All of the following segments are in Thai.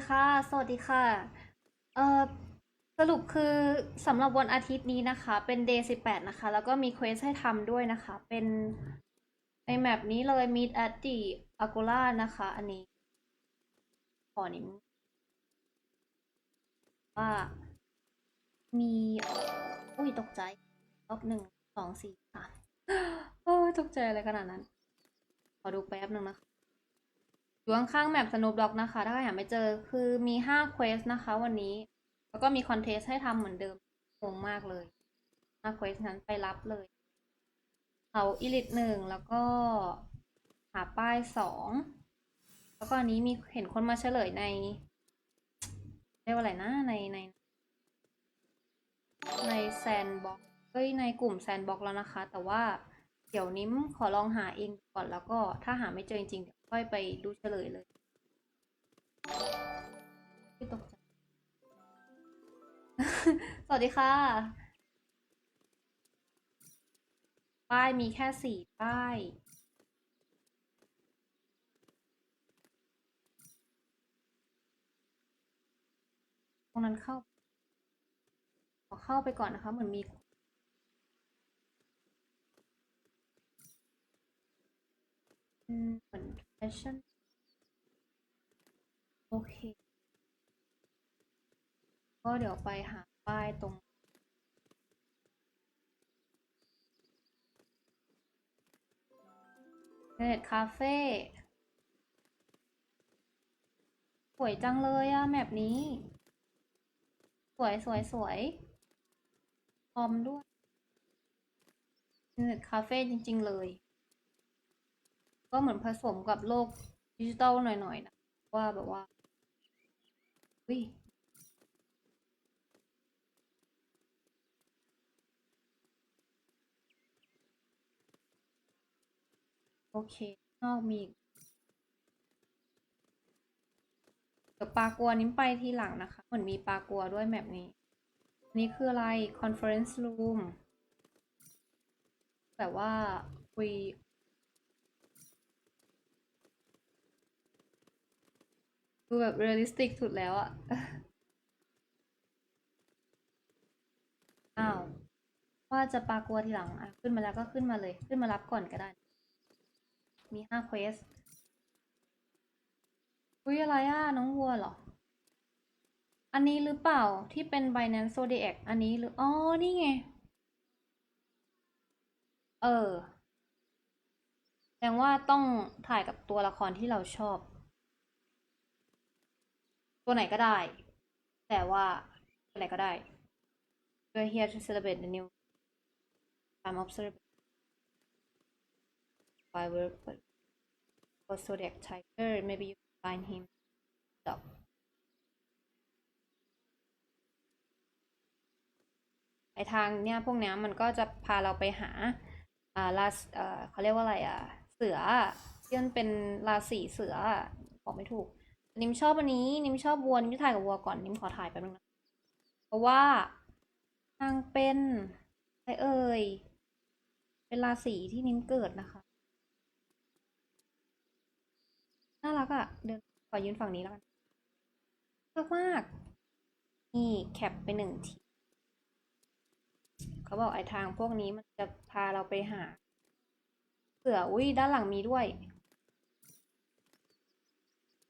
โอเคค่ะ สวัสดีค่ะ เอ่อ สรุปคือสำหรับวันอาทิตย์นี้นะคะ เป็น day 18 นะคะ แล้วก็มีเควสให้ทำด้วยนะคะ เป็นในแมปนี้เลย meet at the agora นะคะ อันนี้ ขอนิมว่า มีอุ้ยตกใจ รอบหนึ่ง สองสี่สามโอ้ยตกใจอะไรขนาดนั้น ขอดูแป๊บหนึ่งนะคะ อยู่ข้างๆแมปสนุปด็อกนะคะ ถ้าใครหาไม่เจอคือมีห้าเควสนะคะวันนี้ แล้วก็มีคอนเทสให้ทำเหมือนเดิมงงมากเลยห้าเควสนั้นไปรับเลยเขาอิลิทหนึ่งแล้วก็หาป้ายสองแล้วก็อันนี้มีเห็นคนมาเฉลยในเรียกว่าอะไรนะในใน ในแซนบ็อกเอ้ยในกลุ่มแซนบ็อกแล้วนะคะ แต่ว่าเดี๋ยวนิ้มขอลองหาเองก่อนแล้วก็ถ้าหาไม่เจอจริงๆเดี๋ยว ค่อยไปดูเฉลยเลยไม่ตกใจสวัสดีค่ะ ป้ายมีแค่สี่ป้ายตรงนั้นเข้า ขอเข้าไปก่อนนะคะ เหมือนมีเหมือน แฟชั่นโอเค ก็เดี๋ยวไปหาป้ายตรงเน็ตคาเฟ่สวยจังเลยอะแมปนี้ สวยสวยสวยพร้อมด้วยเน็ตคาเฟ่จริง ๆ เลย ก็เหมือนผสมกับโลกดิจิตอลหน่อยๆนะว่าแบบว่าวิโอเคนอกมีอีกเดี๋ยวปลากัวนิ้มไปทีหลังนะคะ เหมือนมีปลากัวด้วยแมปนี้นนี้คืออะไร conference room แต่ว่าคุย ดูแบบเรียลลิสติกสุดแล้วอะอ้าว ว่าจะปากัวทีหลังอะ ขึ้นมาแล้วก็ขึ้นมาเลย ขึ้นมารับก่อนก็ได้ มีห้าเควสอุ้ยอะไรอะ น้องวัวเหรอ อันนี้หรือเปล่าที่เป็น Binance Zodiac อันนี้หรือ อ๋อ นี่ไง เออแสดงว่าต้องถ่ายกับตัวละครที่เราชอบ ตัวไหนก็ได้ แต่ว่าตัวไหนก็ได้ We're here to celebrate the new time of celebration firework but for zodiac tiger maybe you can find him dog ไอทางเนี่ยพวกเนี้ยมันก็จะพาเราไปหาอ่าราเอ่อเขาเรียกว่าอะไรอะ เสือที่มันเป็นราศีเสือบอกไม่ถูก นิมชอบอันนี้ นิมชอบวัวนิมจะถ่ายกับวัวก่อนนิมขอถ่ายแป๊บนึงนะเพราะว่านางเป็นอะไรเอ่ยเป็นราศีที่นิมเกิดนะคะน่ารักอะ่ะเดินขอยืนฝั่งนี้แล้วกันน่ารักมากนี่แคปไปหนึ่งทีเขาบอกไอ้ทางพวกนี้มันจะพาเราไปหาเสืออุ้ยด้านหลังมีด้วย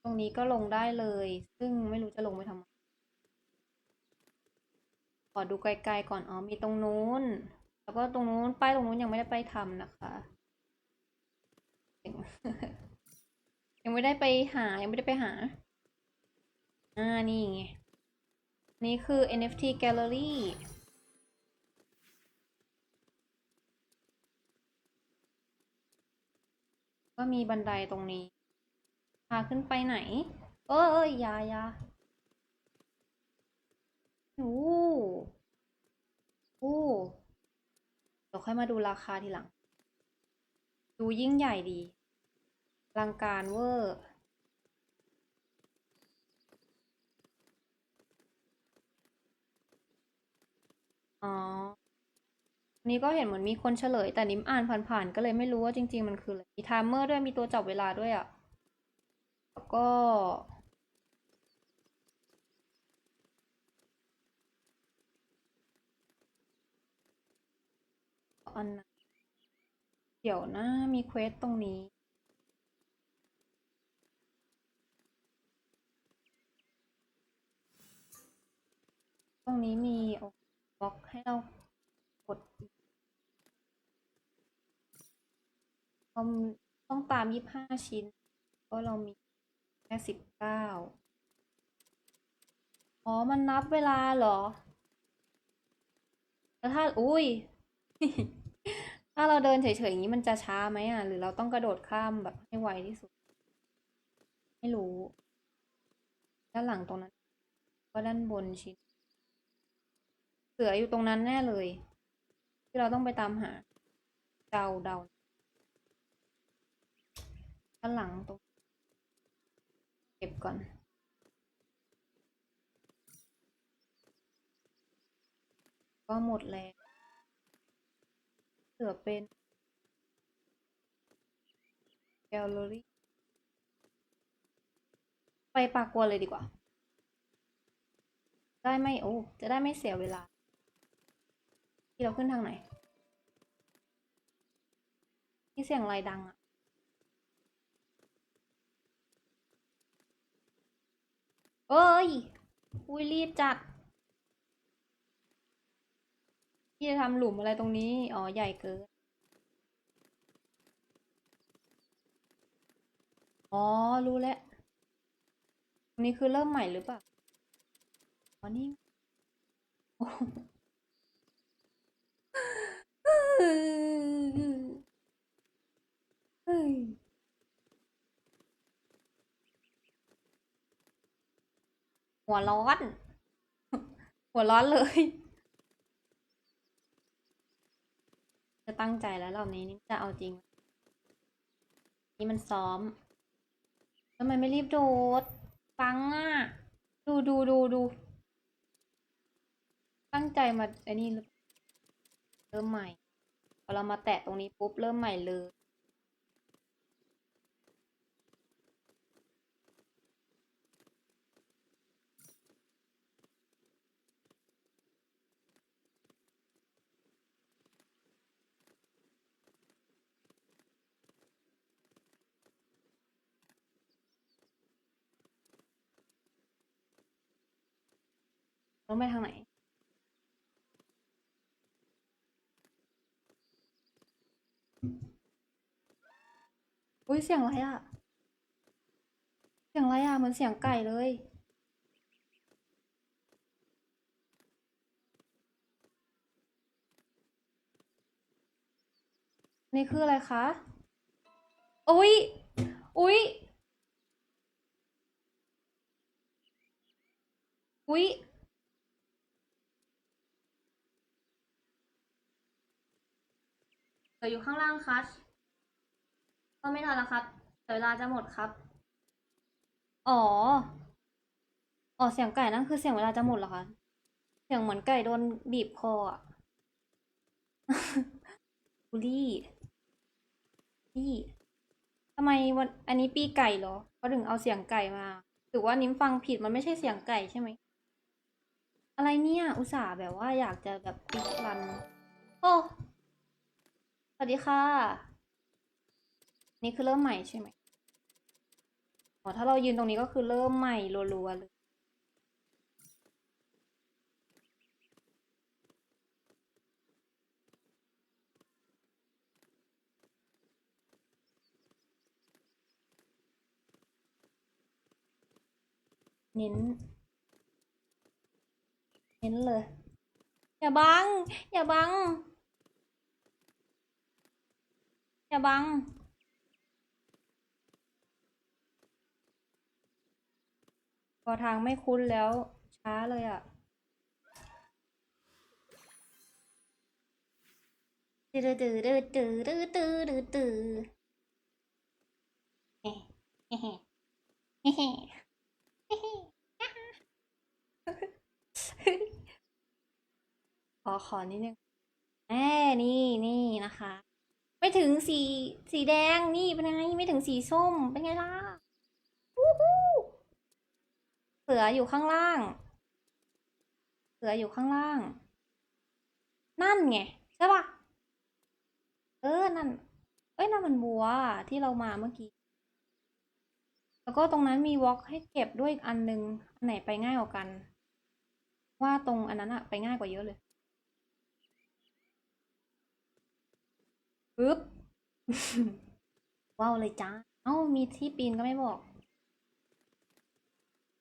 ตรงนี้ก็ลงได้เลย ซึ่งไม่รู้จะลงไปทำไมขอดูไกลๆก่อนอ๋อมีตรงนู้น แล้วก็ตรงนู้นป้ายตรงนู้นยังไม่ได้ไปทำนะคะยังไม่ได้ไปหา ยังไม่ได้ไปหา อ่า นี่ไง นี่คือ NFT Gallery ก็มีบันไดตรงนี้ พาขึ้นไปไหน เออเอยอยาอยาโอ้โอ้เดี๋ยวค่อยมาดูราคาทีหลัง ดูยิ่งใหญ่ดีลังการเวอร์อ๋อ นี้ก็เห็นเหมือนมีคนเฉลย แต่นิ้มอ่านผ่านๆ ก็เลยไม่รู้ว่าจริง ๆ มันคืออะไรมีไทม์เมอร์ด้วย มีตัวจับเวลาด้วยอะ ก็ อันเดี๋ยวนะ มีเควสตรงนี้ตรงนี้มีบล็อกให้เรากดต้องตามยี่ห้าชิ้น ก็เรามี ค่สิบเก้าอ๋อ มันนับเวลาเหรอ แล้วถ้า อุ้ย ถ้าเราเดินเฉยๆอย่างนี้มันจะช้าไหมอะ หรือเราต้องกระโดดข้ามแบบให้ไวที่สุด ไม่รู้ ด้านหลังตรงนั้น ก็ด้านบนชิ้น เสืออยู่ตรงนั้นแน่เลย ที่เราต้องไปตามหา เดาเดาด้านหลังตรง เก็บก่อน ก็หมดแล้วเสือเป็นแกลเลอรี่ไปปากกัวเลยดีกว่า ได้ไม่โอ้จะได้ไม่เสียเวลา ที่เราขึ้นทางไหนที่เสียงอะไรดังอะ เอ้ย อุ้ยรีบจัดพี่จะทำหลุมอะไรตรงนี้ อ๋อ ใหญ่เกิน อ๋อ รู้แล้ว ตรงนี้คือเริ่มใหม่หรือเปล่า อ๋อ นี่โอ้โหเฮ้ย หัวร้อน หัวร้อนเลย จะตั้งใจแล้วรอบนี้นี่จะเอาจริง นี่มันซ้อมทำไมไม่รีบโดดฟังอะ ดูดูดูดู ตั้งใจมาไอ้นี่เริ่มใหม่ พอเรามาแตะตรงนี้ปุ๊บเริ่มใหม่เลย ต้องไปทางไหน อุ้ยเสียงอะไรอะเสียงอะไรอะเหมือนเสียงไก่เลย นี่คืออะไรคะ อุ้ย อุ้ย อุ้ย เหลืออยู่ข้างล่างคัชก็ไม่ทันแล้วครับเวลาจะหมดครับ อ๋อ อ๋อ เสียงไก่นั่นคือเสียงเวลาจะหมดเหรอคะ เสียงเหมือนไก่โดนบีบคออะบูลลี่นี่ทำไมวันอันนี้ปีไก่เหรอเขาถึงเอาเสียงไก่มาหรือว่านิ้มฟังผิดมันไม่ใช่เสียงไก่ใช่ไหม อะไรเนี่ย อุตส่าห์แบบว่าอยากจะแบบปิดรัน โอ้ วัสดีค่ะ นี่คือเริ่มใหม่ใช่ไหมอ๋อถ้าเรายืนตรงนี้ก็คือเริ่มใหม่รัวๆเลยเน้น เน้นเลย อย่าบัง อย่าบัง อย่าบัง พอทางไม่คุ้นแล้ว ช้าเลยอะ่ะตืดตืดตืดตืดตืดตืดเฮ้เฮ้เฮ้เฮ้ขอขอนิดนึงแหมนี่นี่นะคะ ไม่ถึงสีสีแดงนี่เป็นไงไม่ถึงสีส้มเป็นไงล่ะวู้ฮู้เสืออยู่ข้างล่าง เสืออยู่ข้างล่าง นั่นไงใช่ปะเออนั่น เอ้ยนั่นมันบัวที่เรามาเมื่อกี้ แล้วก็ตรงนั้นมีวอล์กให้เก็บด้วยอีกอันนึงอันไหนไปง่ายกว่ากัน ว่าตรงอันนั้นอะไปง่ายกว่าเยอะเลย ปึ๊บ ว้าวเลยจ้า เอ้า มีที่ปีนก็ไม่บอก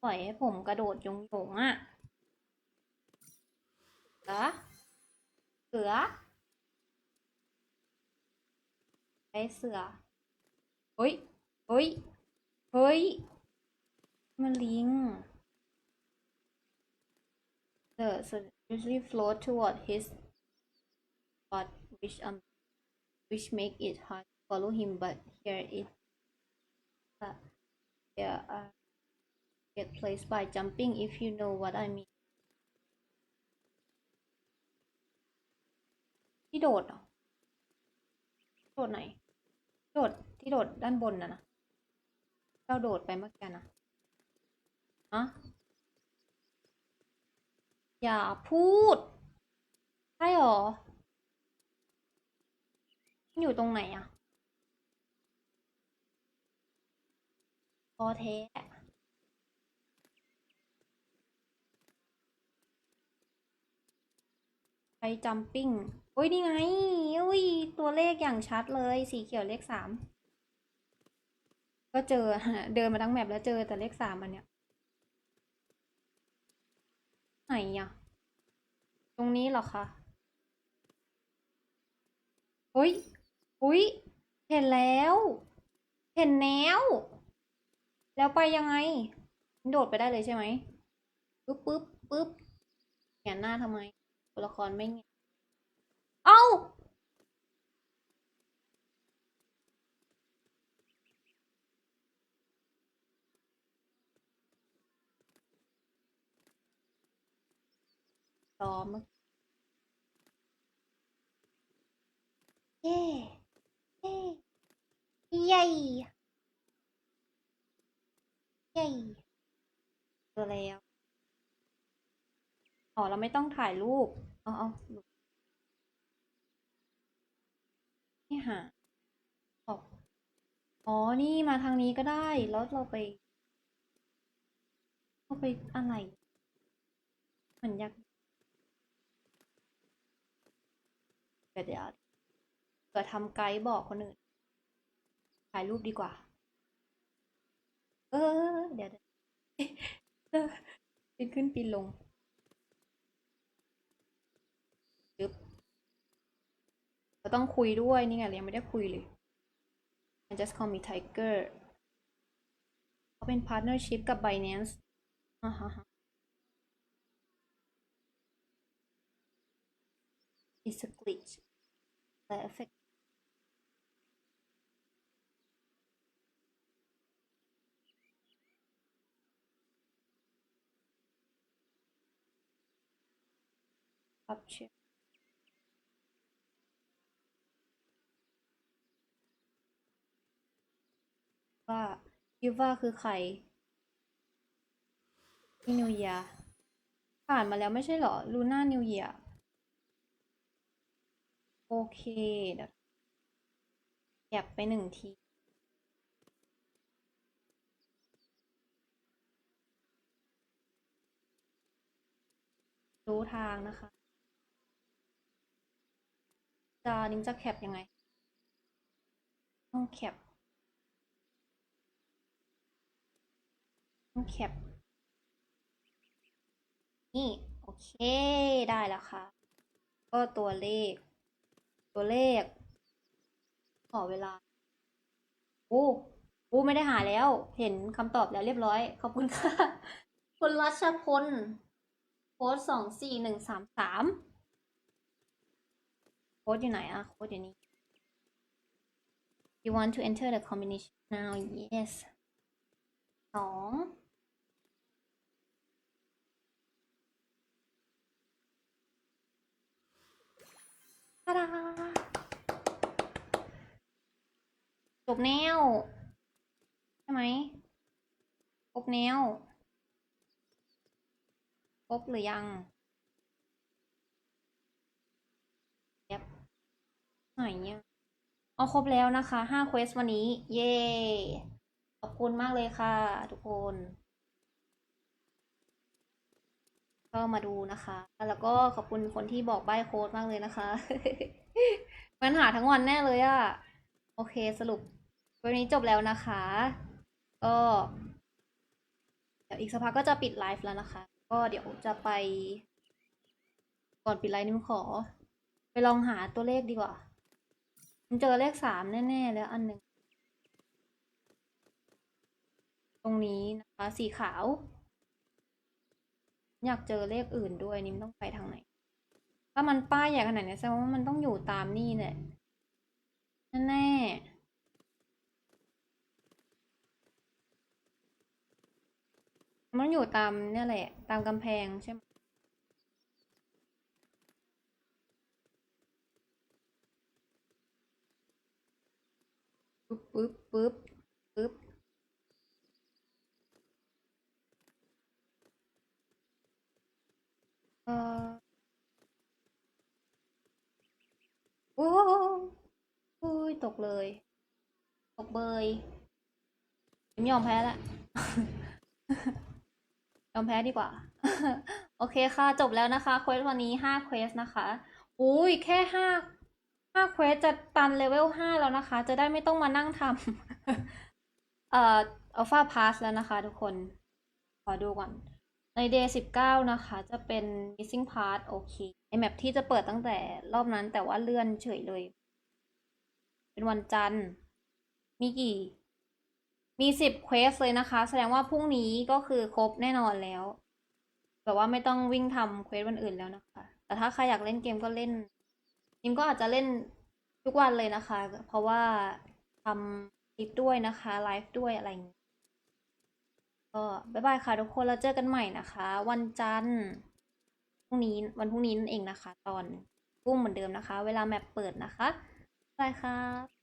ปล่อยให้ผมกระโดดยงๆอะเสือเสือไอเสือ เฮ้ย เฮ้ย เฮ้ย มันลิง The so usually float toward his spot which um which make it hard to follow him but here it uh, there are get placed by jumping if you know what I mean ที่โดดเหรอโดดไหน โดดที่โดดด้านบนน่ะนะเราโดดไปเมื่อกี้นะอะอย่าพูด ใช่หรอ อยู่ตรงไหนอะพอแท้ไปจัมปิ้งโอ้ยนี่ไงอุ้ย ตัวเลขอย่างชัดเลย สีเขียวเลขสาม ก็เจอ เดินมาทั้งแมปแล้วเจอแต่เลขสามอันเนี้ย ไหนอะ ตรงนี้เหรอคะอุ้ย อุ้ยเห็นแล้ว เห็นแล้ว แล้วไปยังไง โดดไปได้เลยใช่ไหมปึ๊บปึ๊บปึ๊บแหงนหน้าทำไมตัวละครไม่เงี้ยเอ้าตอมเย่เย่ เย่เย่เจอแล้วอ๋อเราไม่ต้องถ่ายรูปเอาเอาไม่หาออกอ๋อ นี่มาทางนี้ก็ได้ แล้วเราไปเราไปอะไรเหมือนอยากเดี๋ยวเดี๋ยวเกิดทำไกด์บอกคนอื่น ถ่ายรูปดีกว่า เออ เดี๋ยวเดี๋ยวเออปีนขึ้นปีนลงจึ๊บเราต้องคุยด้วยนี่ไงยังไม่ได้คุยเลย I just call me Tiger เขาเป็น partnership กับ Binance อ่าฮะ It's a glitch that affect ครับเชฟว่ายูว่าคือใครนิวเยียผ่านมาแล้วไม่ใช่เหรอลูน่านิวเยียโอเคเดี๋ยวแอบไปหนึ่งทีรู้ทางนะคะ จะนิ้งจะแคปยังไง ต้องแคปต้องแคปนี่ โอเคได้แล้วค่ะ ก็ตัวเลข ตัวเลข ขอเวลา โอ้โอ้ไม่ได้หาแล้ว เห็นคำตอบแล้วเรียบร้อย ขอบคุณค่ะ คุณรัชพลโค้ดสองสี่หนึ่งสามสาม ค้ดอยู่ไหนอะโค้ดอยู่นี่ you want to enter the combination now yes สองตาดาจบแนว ใช่ไหมครบแนวครบหรือยังแยบ ไหนเนี่ยเอาครบแล้วนะคะห้าเควสวันนี้ เย้ขอบคุณมากเลยค่ะ ทุกคน ก็มาดูนะคะ แล้วก็ขอบคุณคนที่บอกใบ้โค้ดมากเลยนะคะมันหาทั้งวันแน่เลยอะโอเคสรุปวันนี้จบแล้วนะคะ ก็เดี๋ยวอีกสักพักก็จะปิดไลฟ์แล้วนะคะ ก็เดี๋ยวจะไป ก่อนปิดไลฟ์นิมขอ ไปลองหาตัวเลขดีกว่า เจอเลขสามแน่ๆแล้วอันหนึ่ง ตรงนี้นะคะสีขาว อยากเจอเลขอื่นด้วยนิมต้องไปทางไหน ถ้ามันป้ายใหญ่ขนาดนี้แสดงว่ามันต้องอยู่ตามนี่แหละแน่ๆมันอยู่ตามเนี่ยแหละ ตามกำแพงใช่ไหม ปึ๊บปึ๊บปึ๊บเออโอ้โอ้ยตกเลย ตกเบยผมยอมแพ้ละยอมแพ้ดีกว่า โอเคค่ะ จบแล้วนะคะ เควสวันนี้ห้าเควสนะคะ อุ้ยแค่ห้า ห้าเควสจะตันเลเวลห้าแล้วนะคะ จะได้ไม่ต้องมานั่งทำเอ่ออัลฟาพาสแล้วนะคะทุกคน ขอดูก่อน ใน day สิบเก้านะคะ จะเป็น missing part โอเคไอแมปที่จะเปิดตั้งแต่รอบนั้นแต่ว่าเลื่อนเฉยเลย เป็นวันจันทร์ มีกี่ มีสิบเควสเลยนะคะ แสดงว่าพรุ่งนี้ก็คือครบแน่นอนแล้ว แบบว่าไม่ต้องวิ่งทำเควสวันอื่นแล้วนะคะ แต่ถ้าใครอยากเล่นเกมก็เล่น นิมก็อาจจะเล่นทุกวันเลยนะคะ เพราะว่าทำคลิปด้วยนะคะไลฟ์ด้วยอะไรอย่างนี้ก็บ๊ายบายค่ะทุกคนแล้วเจอกันใหม่นะคะ วันจันทร์พรุ่งนี้วันพรุ่งนี้นั่นเองนะคะ ตอนกุ้งเหมือนเดิมนะคะ เวลาแมปเปิดนะคะบ๊ายบายค่ะ